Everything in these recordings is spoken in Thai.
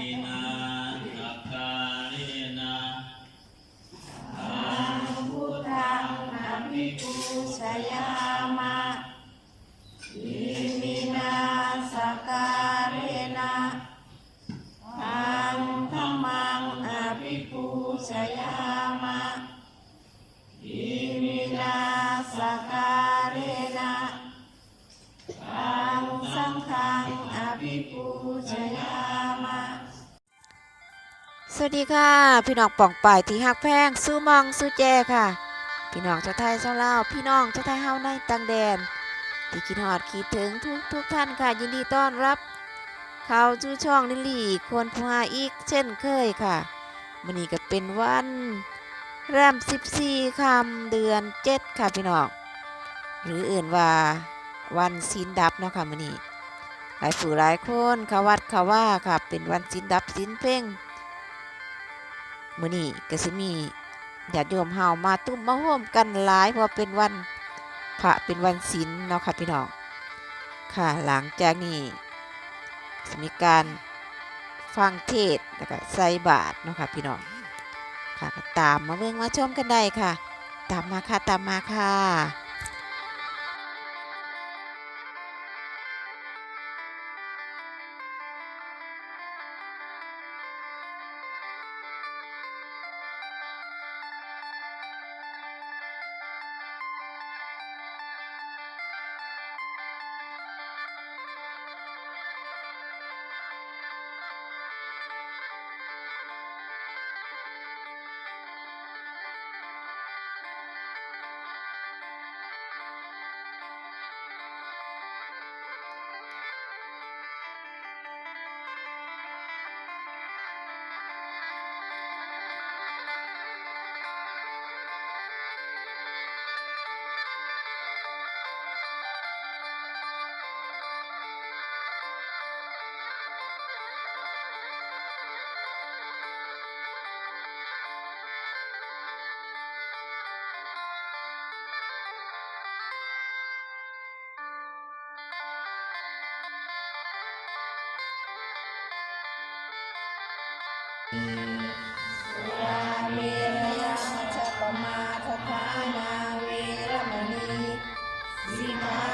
มินาสัก สวัสดีค่ะ พี่น้องป่องป่ายที่ฮักแพงสู้มองสู้แจค่ะ พี่น้องชาวไทยชาวลาวพี่น้องชาวไทยเฮาในต่างแดน ที่คิดฮอดคิดถึงทุกทุกท่านค่ะ ยินดีต้อนรับ เข้าจูช่องลิลี่ควรพัวอีกเช่นเคยค่ะมื้อนี้ก็เป็นวันแรม14คำเดือน7ค่ะพี่น้องหรืออื่นว่าวันศีลดับเนาะค่ะมื้อนี้หลายผู้หลายคนเขาวัดเขาว่าค่ะ เป็นวันศีลดับศีลเพ่ง มื้อนี้ก็สิมีญาติโยมเฮามาตุ้มมาห่มกันหลายเพราะเป็นวันพระเป็นวันศีลเนาะค่ะพี่น้องค่ะหลังจากนี้จะมีการฟังเทศแล้วก็ใส่บาตรเนาะค่ะพี่น้องค่ะตามมาเบิ่งมาชมกันได้ค่ะ ตามมาค่ะตามมาค่ะ ยาเวรยามัจจปมาทฐานาเวรมณีสิกขา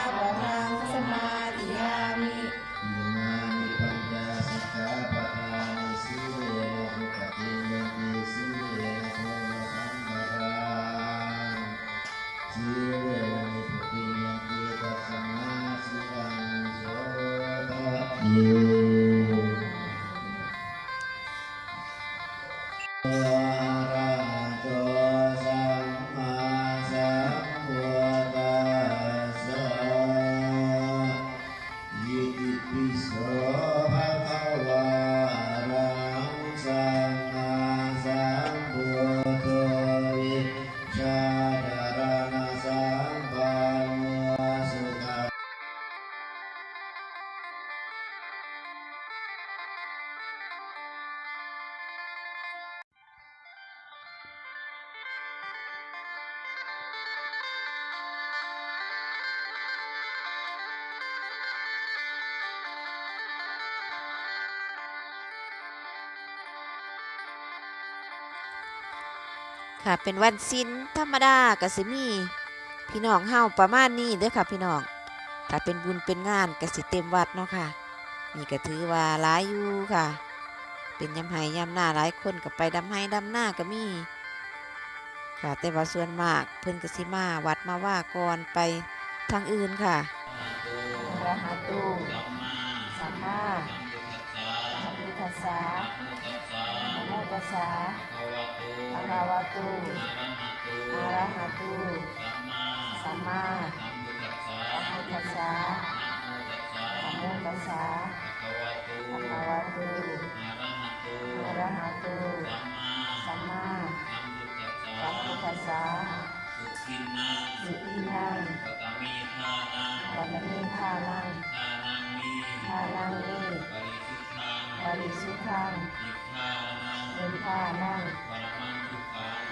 ค่ะเป็นวันศีลธรรมดาก็สิมี พี่น้องเฮาประมาณนี้เด้อค่ะพี่น้องถ้าเป็นบุญเป็นงานก็สิเต็มวัดเนาะค่ะนี่ก็ถือว่าหลายอยู่ค่ะ เป็นยำไห้ยำหน้าหลายคนก็ไปดำไห้ดำหน้าก็มีค่ะแต่ว่าส่วนมากเพิ่นก็สิมาวัดมาว่าก่อนไปทางอื่นค่ะระหะโตุสัมมาสัมพุทธัสสะ นะโมตัสสะภะ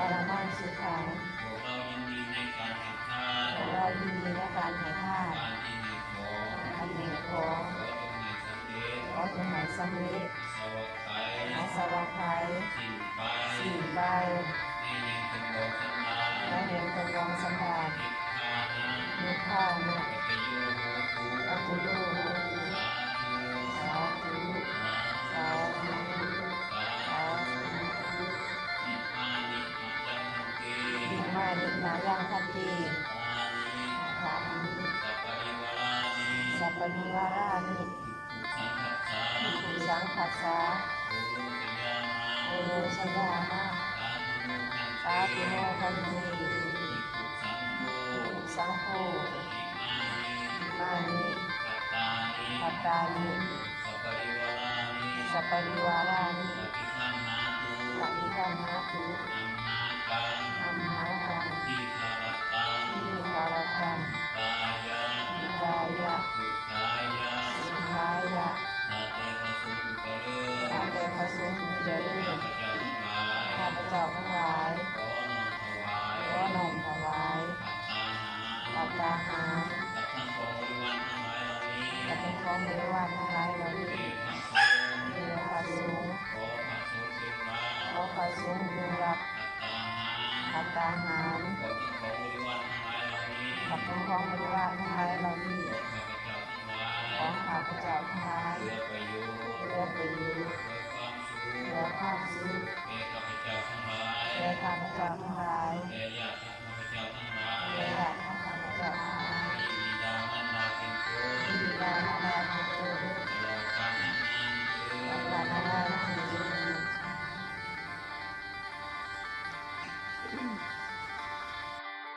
ปรมังสุขังปรมังสุขังพวกเรายินดีในการเห็นทานเรายินดีในการให้ทานการที่หนึ่งของอันหนึ่งของขอจงให้สำเร็จขอจงหมายสำเร็จสวัสดิ์สวะไขสิ้นไปสิ้นไปในแห่งเป็นโลกสันดาและเห็นตนองสันดานนิพพานะนิพพานะปัจจโยโหตุปัจจุโยโห อิมานินายังทันติอานิถ ตั ของบริวารทั้งหลายเหล่านี้ของข้าพเจ้าทั้งหลายของข้าพเจ้าทั้งหลายเพื่อประโยชน์เพื่อประโยชน์เพื่อความสุขเพื่อความสุขแก่ข้าพเจ้าทั้งหลายแก่ข้าพเจ้าทั้งหลายแก่ญาติข้าพเจ้าทั้งหลายแก่ญาติข้าพเจ้าทั้งหลายที่บิดามารดาเป็นต้น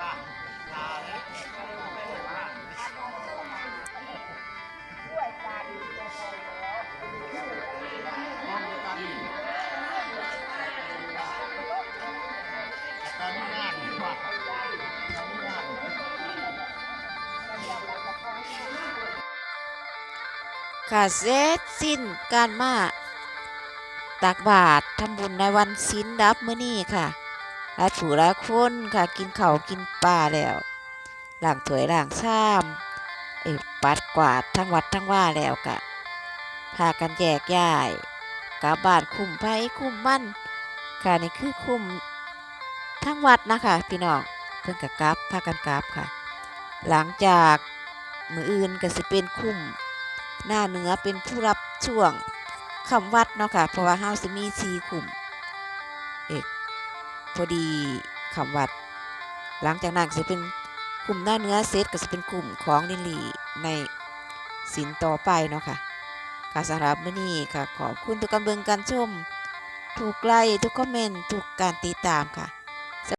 ค่ะเสร็จสิ้นการมาตักบาตรทำบุญในวันศีลดับมื้อนี้ค่ะ หลายผู้หลายคนค่ะกินเขากินปลาแล้วหล้างถวยล้างชามเอ้ปัดกวาดทั้งวัดทั้งว่าแล้วกะพากันแยกย้ายกลับานคุ้มไผคุ้มมั่นค่ะนี่คือคุ้มทั้งวัดนะคะพี่น้องเพิ่นก็กลับพากันกลับค่ะ หลังจากมืออื่นก็สิเป็นคุ้มหน้าเหนือเป็นผู้รับช่วงคำวัดเนาะค่ะเพราะว่าเฮาสิมีสีขุมเอก พอดีคำวัด หลังจากนั้นจะเป็นกลุ่มหน้าเนื้อเซตก็จะเป็นกลุ่มของลิลี่ในสินต่อไปเนาะค่ะค่ะสำหรับมื้อนี้ค่ะ ขอบคุณทุกกำลังการชมถูกไลค์ทุกคอมเมนต์ทุกการติดตามค่ะ